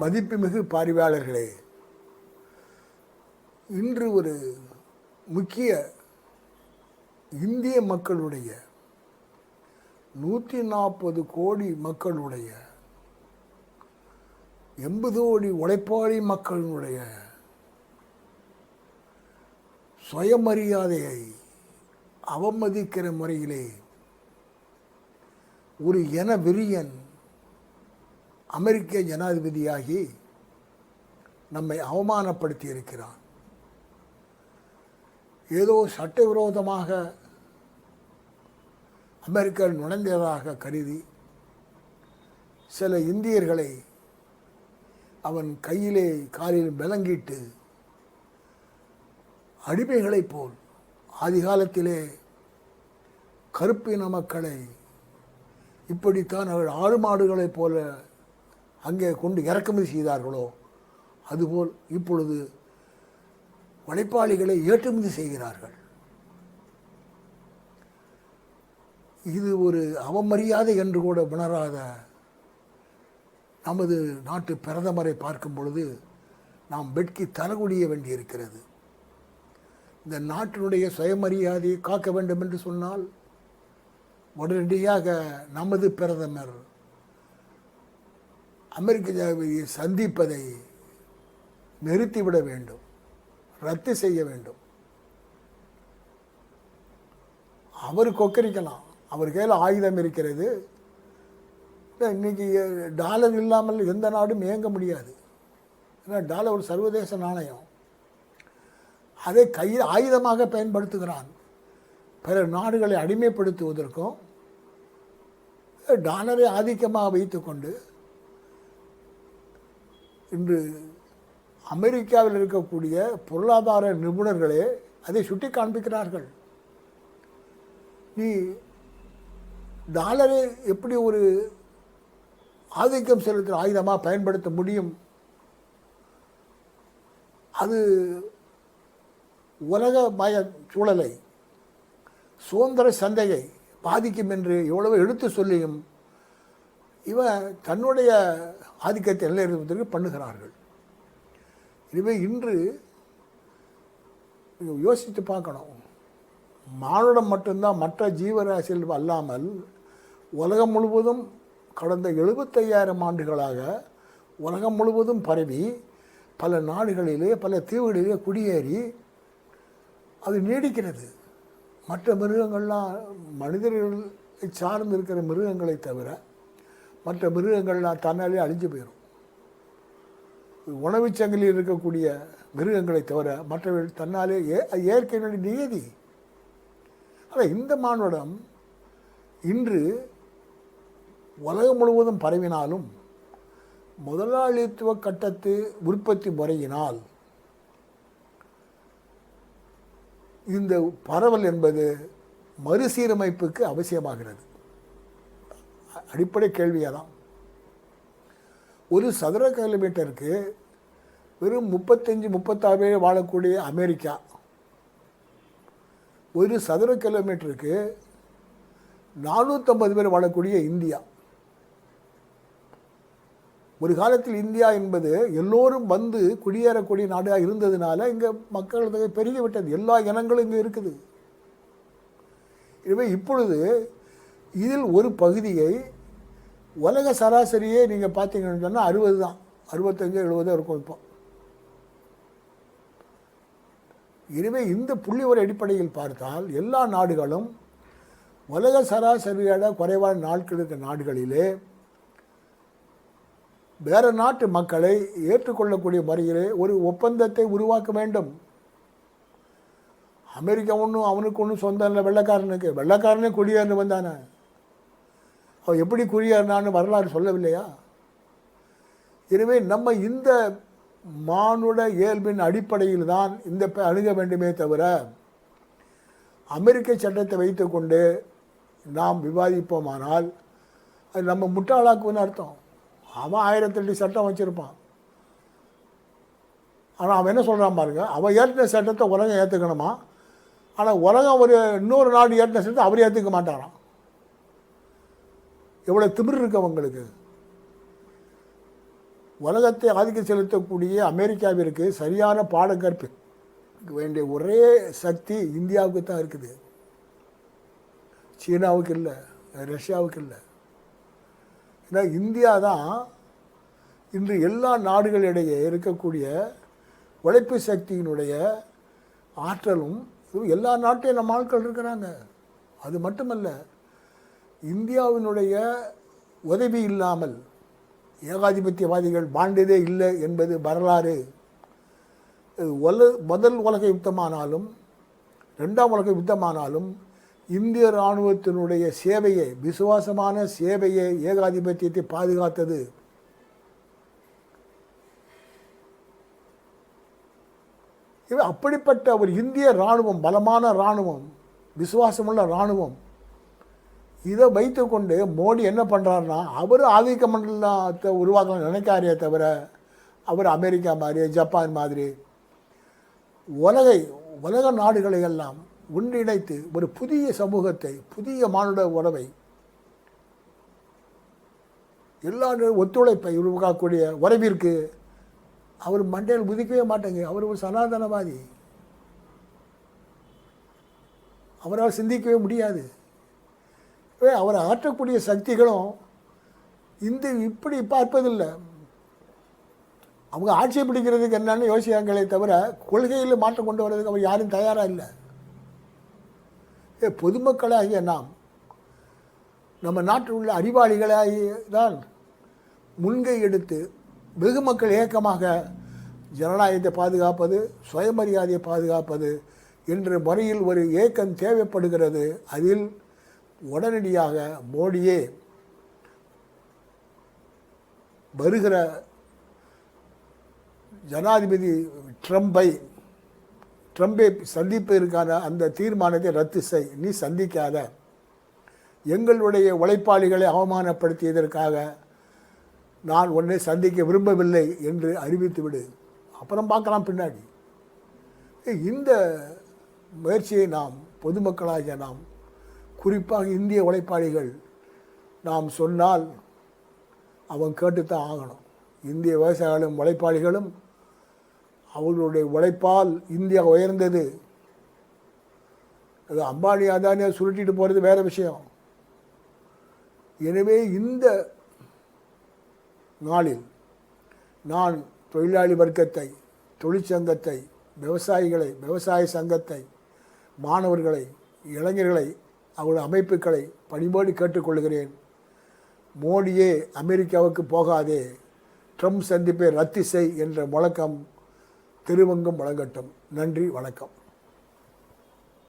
மதிப்புமிகு பார்வையாளர்களே இன்று ஒரு முக்கிய இந்திய மக்களுடைய நூற்றி நாற்பது கோடி மக்களுடைய எண்பது கோடி உழைப்பாளி மக்களுடைய சுயமரியாதையை அவமதிக்கிற முறையிலே ஒரு என வெறியன் அமெரிக்க ஜனாதிபதியாகி நம்மை அவமானப்படுத்தி இருக்கிறான் ஏதோ சட்டவிரோதமாக அமெரிக்கர் நுழைந்ததாக கருதி சில இந்தியர்களை அவன் கையிலே காலில் விளங்கிட்டு அடிமைகளைப் போல் ஆதிகாலத்திலே கருப்பின மக்களை இப்படித்தான் அவள் ஆடு மாடுகளைப் போல அங்கே கொண்டு இறக்குமதி செய்தார்களோ? அதுபோல் இப்பொழுது உழைப்பாளிகளை ஏற்றுமதி செய்கிறார்கள். இது ஒரு அவமரியாதை என்று கூட உணராத நமது நாட்டு பிரதமரை பார்க்கும் பொழுது நாம் வெட்கி தலகுடிய வேண்டியிருக்கிறது. இந்த நாட்டினுடைய சுயமரியாதையை காக்க வேண்டும் என்று சொன்னால் உடனடியாக நமது பிரதமர் அமெரிக்க ஜனாதிபதியை சந்திப்பதை நிறுத்திவிட வேண்டும் ரத்து செய்ய வேண்டும். அவர் கொக்கரிக்கலாம். அவர் கையில் ஆயுதம் இருக்கிறது. இன்னைக்கு டாலர் இல்லாமல் எந்த நாடும் இயங்க முடியாது. ஏன்னா டாலர் ஒரு சர்வதேச நாணயம். அதை கையில் ஆயுதமாக பயன்படுத்துகிறான். பிற நாடுகளை அடிமைப்படுத்துவதற்கும் டாலரை ஆதிக்கமாக வைத்துக்கொண்டு இன்று அமெரிக்காவில் இருக்கக்கூடிய பொருளாதார நிபுணர்களே அதை சுட்டி காண்பிக்கிறார்கள். நீ டாலரை எப்படி ஒரு ஆதிக்கம் செலுத்துகிற ஆயுதமாக பயன்படுத்த முடியும்? அது உலக மய சூழலை சுதந்திர சந்தையை பாதிக்கும் என்று எவ்வளவு எடுத்து சொல்லியும் இவன் தன்னுடைய ஆதிக்கத்தை நிலைநிறுத்துவதற்கு பண்ணுகிறார்கள். எனவே இன்று யோசித்து பார்க்கணும். மானுடம் மட்டும்தான் மற்ற ஜீவராசிகள் அல்லாமல் உலகம் முழுவதும் கடந்த எழுபத்தையாயிரம் ஆண்டுகளாக உலகம் முழுவதும் பரவி பல நாடுகளிலே பல தீவுகளிலே குடியேறி அது நீடிக்கிறது. மற்ற மிருகங்கள்லாம் மனிதர்களை சார்ந்து இருக்கிற மிருகங்களை தவிர மற்ற மிருகங்கள்லாம் தன்னாலே அழிஞ்சு போயிடும் உணவுச் சங்கிலியில் இருக்கக்கூடிய மிருகங்களை தவிர மற்றவர்கள் தன்னாலே ஏ இயற்கையினுடைய நியதி. ஆனால் இந்த மானுடம் இன்று உலகம் முழுவதும் பரவினாலும் முதலாளித்துவ கட்டத்து உற்பத்தி முறையினால் இந்த பரவல் என்பது மறுசீரமைப்புக்கு அவசியமாகிறது. அடிப்படை கேள்வியாக தான் ஒரு சதுர கிலோமீட்டருக்கு வெறும் முப்பத்தஞ்சு முப்பத்தாறு பேர் வாழக்கூடிய அமெரிக்கா. ஒரு சதுர கிலோமீட்டருக்கு நானூற்றம்பது பேர் வாழக்கூடிய இந்தியா. ஒரு காலத்தில் இந்தியா என்பது எல்லோரும் வந்து குடியேறக்கூடிய நாடாக இருந்ததுனால இங்கே மக்கள் தொகை பெருகிவிட்டது எல்லா இனங்களும் இங்கே இருக்குது. எனவே இப்பொழுது இதில் ஒரு பகுதியை உலக சராசரியே நீங்கள் பார்த்தீங்கன்னு சொன்னால் அறுபது தான். அறுபத்தஞ்சு எழுபதோ இருக்கும் இப்போ. எனவே இந்த புள்ளி ஒரு அடிப்படையில் பார்த்தால் எல்லா நாடுகளும் உலக சராசரியோட குறைவான நாட்கள் நாடுகளிலே வேறு நாட்டு மக்களை ஏற்றுக்கொள்ளக்கூடிய முறையிலே ஒரு ஒப்பந்தத்தை உருவாக்க வேண்டும். அமெரிக்கா ஒன்றும் அவனுக்கு ஒன்றும் சொந்தம் இல்லை வெள்ளைக்காரனுக்கு. வெள்ளைக்காரனே குடியேறி வந்தானே அவன் எப்படி குடியேறினான்னு வரலாறு சொல்லவில்லையா? எனவே நம்ம இந்த மானுட இயல்பின் அடிப்படையில் தான் இந்த ப- அணுக வேண்டுமே தவிர அமெரிக்க சட்டத்தை வைத்துக்கொண்டு நாம் விவாதிப்போமானால் அது நம்ம முட்டாளாக்குன்னு அர்த்தம். அவன் ஆயிரத்தெட்டு சட்டம் வச்சுருப்பான். ஆனால் அவன் என்ன சொல்கிறான் பாருங்க அவன் ஏற்றின சட்டத்தை உலகம் ஏற்றுக்கணுமா ஆனால் உலகம் ஒரு இன்னொரு நாடு ஏற்றின சட்டத்தை அவர் ஏற்றுக்க மாட்டாரான் எவ்வளோ திமிர் இருக்கு அவங்களுக்கு. உலகத்தை ஆதிக்கம் செலுத்தக்கூடிய அமெரிக்காவிற்கு சரியான பாடம் கற்பிக்க வேண்டிய ஒரே சக்தி இந்தியாவுக்கு தான் இருக்குது. சீனாவுக்கு இல்லை ரஷ்யாவுக்கு இல்லை. ஏன்னா இந்தியா தான் இன்று எல்லா நாடுகளிடையே இருக்கக்கூடிய உழைப்பு சக்தியினுடைய ஆற்றலும் எல்லா நாட்டையும் நம்ம ஆட்கள் இருக்கிறாங்க. அது மட்டுமல்ல இந்தியாவினுடைய உதவி இல்லாமல் ஏகாதிபத்தியவாதிகள் வாழ்ந்ததே இல்லை என்பது வரலாறு. உல முதல் உலக யுத்தமானாலும் ரெண்டாம் உலக யுத்தமானாலும் இந்திய இராணுவத்தினுடைய சேவையை விசுவாசமான சேவையை ஏகாதிபத்தியத்தை பாதுகாத்தது. இவை அப்படிப்பட்ட ஒரு இந்திய இராணுவம் பலமான இராணுவம் விசுவாசமுள்ள இராணுவம் இதை வைத்துக்கொண்டு மோடி என்ன பண்ணுறாருன்னா அவர் ஆதிக்க மண்டலத்தை உருவாக்கணும்னு நினைக்காரே தவிர அவர் அமெரிக்கா மாதிரி ஜப்பான் மாதிரி உலகை உலக நாடுகளை எல்லாம் ஒன்றிணைத்து ஒரு புதிய சமூகத்தை புதிய மானுட உறவை எல்லா ஒத்துழைப்பை உருவாக்கக்கூடிய உறவிற்கு அவர் மண்டையில் குதிக்கவே மாட்டேங்க அவர் ஒரு சனாதனவாதி. அவரால் சிந்திக்கவே முடியாது. அவரை ஆற்றக்கூடிய சக்திகளும் இந்த இப்படி பார்ப்பதில்லை. அவங்க ஆட்சியை பிடிக்கிறதுக்கு என்னன்னு யோசிக்கிறாங்களே தவிர கொள்கையில் மாற்றம் கொண்டு வர்றதுக்கு அவர் யாரும் தயாராக இல்லை. ஏ பொதுமக்களாகிய நாம் நம்ம நாட்டில் உள்ள அறிவாளிகளாகி தான் முன்கை எடுத்து வெகு மக்கள் இயக்கமாக ஜனநாயகத்தை பாதுகாப்பது சுயமரியாதையை பாதுகாப்பது என்ற முறையில் ஒரு இயக்கம் தேவைப்படுகிறது. அதில் உடனடியாக மோடியே வருகிற ஜனாதிபதி ட்ரம்பை ட்ரம்பை சந்திப்பதற்கான அந்த தீர்மானத்தை ரத்து செய் நீ சந்திக்காத. எங்களுடைய உழைப்பாளிகளை அவமானப்படுத்தியதற்காக நான் உன்னை சந்திக்க விரும்பவில்லை என்று அறிவித்துவிடு அப்புறம் பார்க்கலாம் பின்னாடி. இந்த முயற்சியை நாம் பொதுமக்களாகிய நாம் குறிப்பாக இந்திய உழைப்பாளிகள் நாம் சொன்னால் அவன் கேட்டுத்தான் ஆகணும். இந்திய விவசாயிகளும் உழைப்பாளிகளும் அவர்களுடைய உழைப்பால் இந்தியா உயர்ந்தது. அது அம்பானி அதானியாக சுருட்டிட்டு போகிறது வேறு விஷயம். எனவே இந்த நாளில் நான் தொழிலாளி வர்க்கத்தை தொழிற்சங்கத்தை விவசாயிகளை விவசாய சங்கத்தை மாணவர்களை இளைஞர்களை அவருடைய அமைப்புகளை பணிபோடு கேட்டுக்கொள்கிறேன். மோடியே அமெரிக்காவுக்கு போகாதே. ட்ரம்ப் சந்திப்பை ரத்து செய் என்ற முழக்கம் திருவங்கம் வழங்கட்டும். நன்றி வணக்கம்.